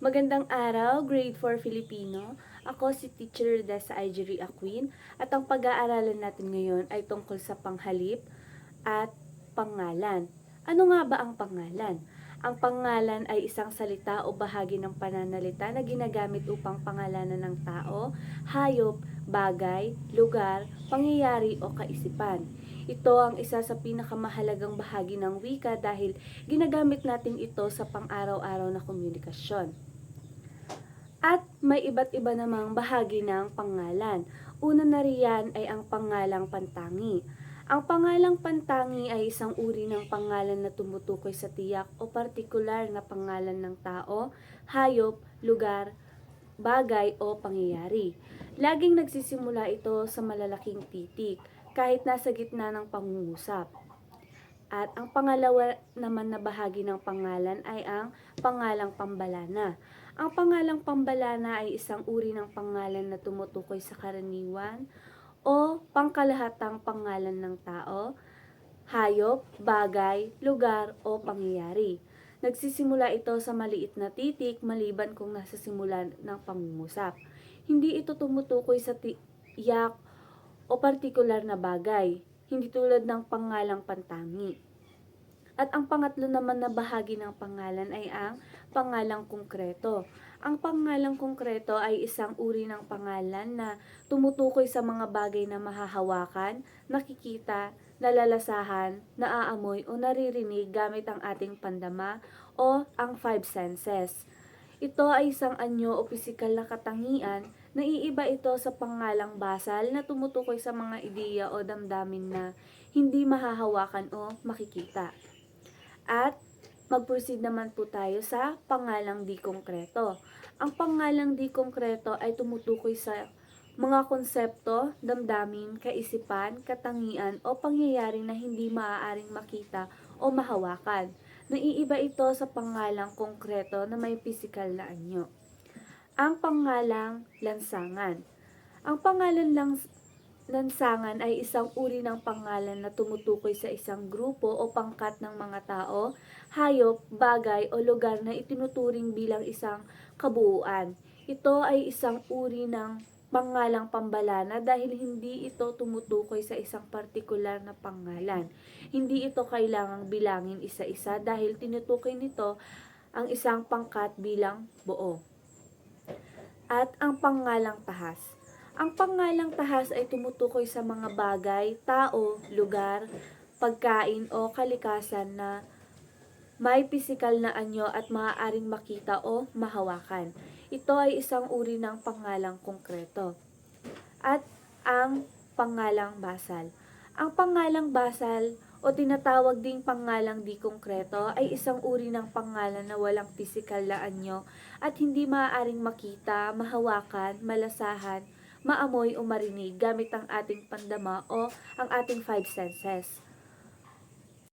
Magandang araw, Grade 4 Filipino. Ako si Teacher Desa Igery Aquin at ang pag-aaralan natin ngayon ay tungkol sa panghalip at pangalan. Ano nga ba ang pangalan? Ang pangalan ay isang salita o bahagi ng pananalita na ginagamit upang pangalanan ng tao, hayop, bagay, lugar, pangyayari o kaisipan. Ito ang isa sa pinakamahalagang bahagi ng wika dahil ginagamit natin ito sa pang-araw-araw na komunikasyon. May iba't iba namang bahagi ng pangalan. Una na riyan ay ang pangalang pantangi. Ang pangalang pantangi ay isang uri ng pangalan na tumutukoy sa tiyak o partikular na pangalan ng tao, hayop, lugar, bagay o pangyayari. Laging nagsisimula ito sa malalaking titik, kahit nasa gitna ng pangungusap. At ang pangalawa naman na bahagi ng pangalan ay ang pangalang pambalana. Ang pangalang pambalana ay isang uri ng pangalan na tumutukoy sa karaniwan o pangkalahatang pangalan ng tao, hayop, bagay, lugar o pangyayari. Nagsisimula ito sa maliit na titik maliban kung nasa simula ng pangungusap. Hindi ito tumutukoy sa tiyak o partikular na bagay, hindi tulad ng pangalang pantangi. At ang pangatlo naman na bahagi ng pangalan ay ang pangalang konkreto. Ang pangalang konkreto ay isang uri ng pangalan na tumutukoy sa mga bagay na mahahawakan, nakikita, nalalasahan, naaamoy o naririnig gamit ang ating pandama o ang five senses. Ito ay isang anyo o pisikal na katangian na iiba ito sa pangalang basal na tumutukoy sa mga ideya o damdamin na hindi mahahawakan o makikita. At mag-proceed naman po tayo sa pangalang di konkreto. Ang pangalang di konkreto ay tumutukoy sa mga konsepto, damdamin, kaisipan, katangian o pangyayari na hindi maaaring makita o mahawakan. Naiiba ito sa pangalang konkreto na may pisikal na anyo. Ang pangalang lansangan. Ang pangalan lang lansangan ay isang uri ng pangalan na tumutukoy sa isang grupo o pangkat ng mga tao, hayop, bagay o lugar na itinuturing bilang isang kabuuan. Ito ay isang uri ng pangalang pambalana dahil hindi ito tumutukoy sa isang partikular na pangalan. Hindi ito kailangang bilangin isa-isa dahil tinutukoy nito ang isang pangkat bilang buo. At ang pangalang tahas. Ang pangalang tahas ay tumutukoy sa mga bagay, tao, lugar, pagkain o kalikasan na may pisikal na anyo at maaaring makita o mahawakan. Ito ay isang uri ng pangalang konkreto. At ang pangalang basal. Ang pangalang basal o tinatawag ding pangalang di konkreto ay isang uri ng pangalan na walang pisikal na anyo at hindi maaaring makita, mahawakan, malasahan, maamoy o marinig gamit ang ating pandama o ang ating five senses.